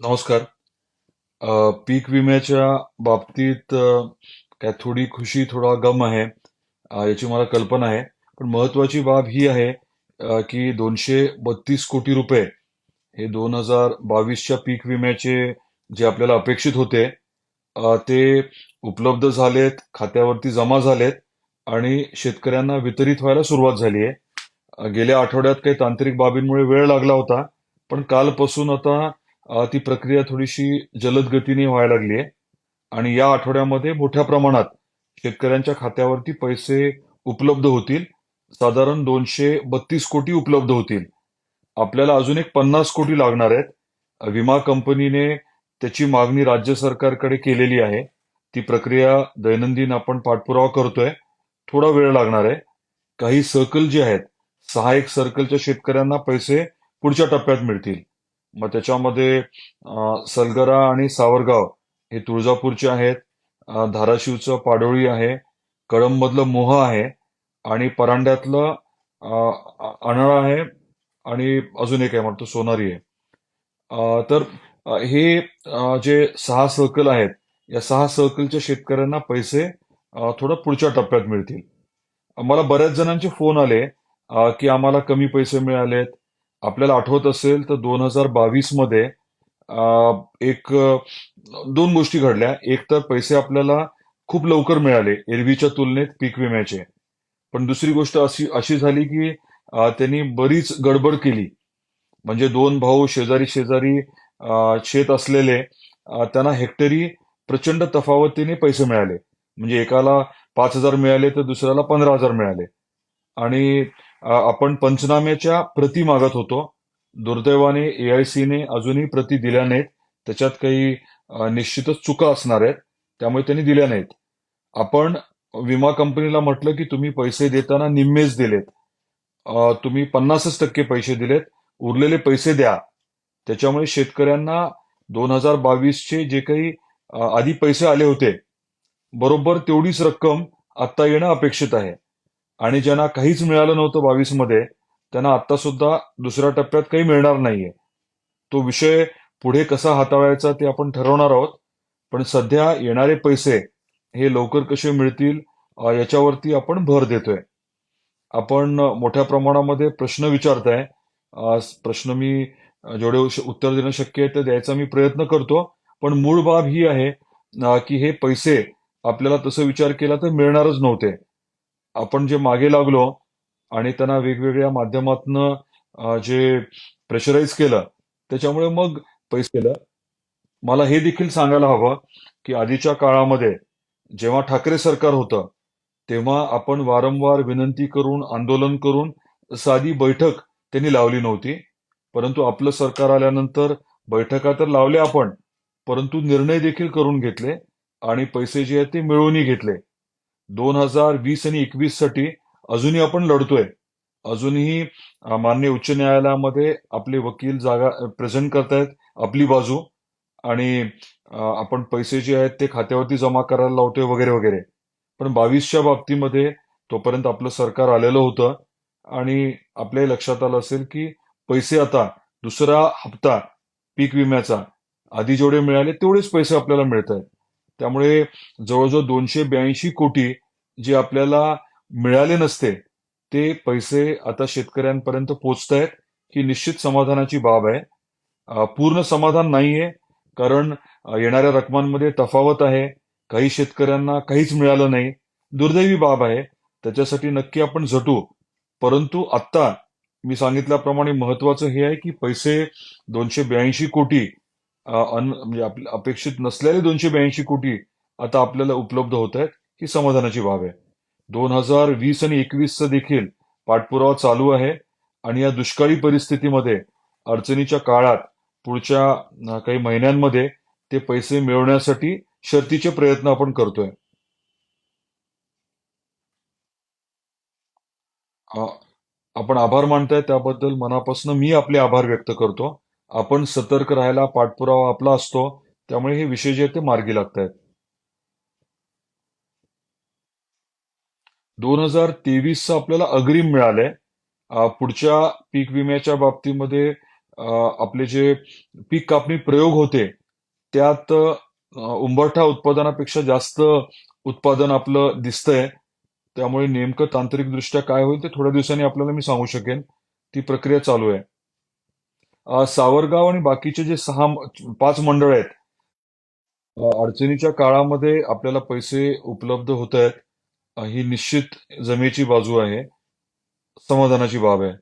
नमस्कार. पीक विम्याच्या बाबतीत काय थोडी खुशी, थोडा गम आहे. याची मला कल्पना आहे. पण महत्वाची बाब ही आहे की दोनशे बत्तीस कोटी रुपये हे 2022च्या पीक विम्याचे जे आपल्याला अपेक्षित होते, ते उपलब्ध झालेत, खात्यावरती जमा झालेत आणि शेतकऱ्यांना वितरित व्हायला सुरुवात झाली आहे. गेल्या आठवड्यात काही तांत्रिक बाबींमुळे वेळ लागला होता, पण कालपासून आता ती प्रक्रिया थोडीशी जलद गतीने व्हायला लागली आहे आणि या आठवड्यामध्ये मोठ्या प्रमाणात शेतकऱ्यांच्या खात्यावरती पैसे उपलब्ध होतील. साधारण 232 कोटी उपलब्ध होतील. आपल्याला अजून एक 50 कोटी लागणार आहेत. विमा कंपनीने त्याची मागणी राज्य सरकारकडे केलेली आहे. ती प्रक्रिया दैनंदिन आपण पाठपुरावा करतोय. थोडा वेळ लागणार आहे. काही सर्कल जे आहेत, सहा एक सर्कलच्या शेतकऱ्यांना पैसे पुढच्या टप्प्यात मिळतील. मग त्याच्यामध्ये सलगरा आणि सावरगाव हे तुळजापूरचे आहेत. धाराशिवचं पाडोळी आहे. कळंबमधलं मोह आहे आणि परांड्यातलं अनळा आहे आणि अजून एक आहे म्हणतो सोनारी आहे. तर हे जे सहा सर्कल आहेत, या सहा सर्कलच्या शेतकऱ्यांना पैसे थोडं पुढच्या टप्प्यात मिळतील. मला बऱ्याच जणांचे फोन आले की आम्हाला कमी पैसे मिळालेत. आपल्याला आठवत असेल तर 2022 मध्ये अ, एक दोन गोष्टी घडल्या. एक तर पैसे आपल्याला खूप लवकर मिळाले एरवीच्या तुलनेत पीक विम्याचे. पण दुसरी गोष्ट अशी अशी झाली की त्यांनी बरीच गडबड केली. म्हणजे दोन भाऊ शेजारी शेजारी शेत असलेले त्यांना हेक्टरी प्रचंड तफावतीने पैसे मिळाले. म्हणजे एकाला पाच हजार मिळाले तर दुसऱ्याला पंधरा हजार मिळाले. आणि आपण पंचनाम्याच्या प्रती मागत होतो. दुर्दैवाने एआयसीने अजूनही प्रती दिल्या नाहीत. त्याच्यात काही निश्चितच चुका असणार आहेत. त्यामुळे त्यांनी दिल्या नाहीत. आपण विमा कंपनीला म्हटलं की तुम्ही पैसे देताना निम्मेच दिलेत. तुम्ही 50च टक्के पैसे दिलेत. उरलेले पैसे द्या. त्याच्यामुळे शेतकऱ्यांना 2022 चे जे काही आधी पैसे आले होते, बरोबर तेवढीच रक्कम आता येणं अपेक्षित आहे. आणि ज्यांना काहीच मिळालं नव्हतं 22 मध्ये, त्यांना आता सुद्धा दुसऱ्या टप्प्यात काही मिळणार नाहीये. तो विषय पुढे कसा हाताळायचा ते आपण ठरवणार आहोत. पण सध्या येणारे पैसे हे लवकर कसे मिळतील याच्यावरती आपण भर देतोय. आपण मोठ्या प्रमाणामध्ये प्रश्न विचारताय. प्रश्न मी जेवढे उत्तर देणं शक्य आहे ते द्यायचा मी प्रयत्न करतो. पण मूळ बाब ही आहे की हे पैसे आपल्याला तसं विचार केला तर मिळणारच नव्हते. आपण जे मागे लागलो आणि त्यांना वेगवेगळ्या माध्यमातनं जे प्रेशराईज केलं, त्याच्यामुळे मग पैसे केलं मला हे देखील सांगायला हवं, की आधीच्या काळामध्ये जेव्हा ठाकरे सरकार होतं, तेव्हा आपण वारंवार विनंती करून, आंदोलन करून साधी बैठक त्यांनी लावली नव्हती. परंतु आपलं सरकार आल्यानंतर बैठका तर लावल्या आपण, परंतु निर्णय देखील करून घेतले आणि पैसे जे आहेत ते मिळवूनही घेतले. 2020 आणि 21 साठी अजूनही आपण लढतोय. अजूनही मान्य माननीय उच्च न्यायालयामध्ये आपले वकील जागा प्रेझेंट करतायत आपली बाजू आणि आपण पैसे जे आहेत ते खात्यावरती जमा करायला लावतोय वगैरे वगैरे. पण 22च्या बाबतीमध्ये तोपर्यंत आपलं सरकार आलेलं होतं आणि आपल्याही लक्षात आलं असेल की पैसे आता दुसरा हप्ता पीक विम्याचा आधी जेवढे मिळाले तेवढेच पैसे आपल्याला मिळत आहेत. त्यामुळे जवळजवळ 282 कोटी जे आपल्याला मिळाले नसते, ते पैसे आता शेतकऱ्यांपर्यंत पोहोचतायत ही निश्चित समाधानाची बाब आहे. पूर्ण समाधान नाहीये, कारण येणाऱ्या रकमांमध्ये तफावत आहे. काही शेतकऱ्यांना काहीच मिळालं नाही. दुर्दैवी बाब आहे. त्याच्यासाठी नक्की आपण झटू. परंतु आत्ता मी सांगितल्याप्रमाणे महत्वाचं हे आहे की पैसे 282 कोटी म्हणजे अपेक्षित नसलेले 282 कोटी आता आपल्याला उपलब्ध होत आहेत. ही समाधानाची बाब आहे. 2020 आणि 21 देखील पाठपुरावा चालू आहे आणि या दुष्काळी परिस्थितीमध्ये अडचणीच्या काळात पुढच्या काही महिन्यांमध्ये ते पैसे मिळवण्यासाठी शर्तीचे प्रयत्न आपण करतोय. आपण आभार मानताय त्याबद्दल मनापासून मी आपले आभार व्यक्त करतो. आपण सतर्क राहायला पाठपुरावा आपला असतो. त्यामुळे हे विषय जे आहेत ते मार्गी लागतायत. 2023चं आपल्याला अग्रिम मिळालंय. पुढच्या पीक विम्याच्या बाबतीमध्ये आपले जे पीक कापणी प्रयोग होते त्यात उंबरठा उत्पादनापेक्षा जास्त उत्पादन आपलं दिसतंय त्यामुळे नेमकं तांत्रिकदृष्ट्या काय होईल ते थोड्या दिवसांनी आपल्याला मी सांगू शकेन ती प्रक्रिया चालू आहे सावरगाव आणि बाकीचे जे सहा पाच मंडळ आहेत अडचणीच्या काळामध्ये आपल्याला पैसे उपलब्ध होत आहेत. ही निश्चित जमेची बाजू आहे. समाधानाची बाब आहे.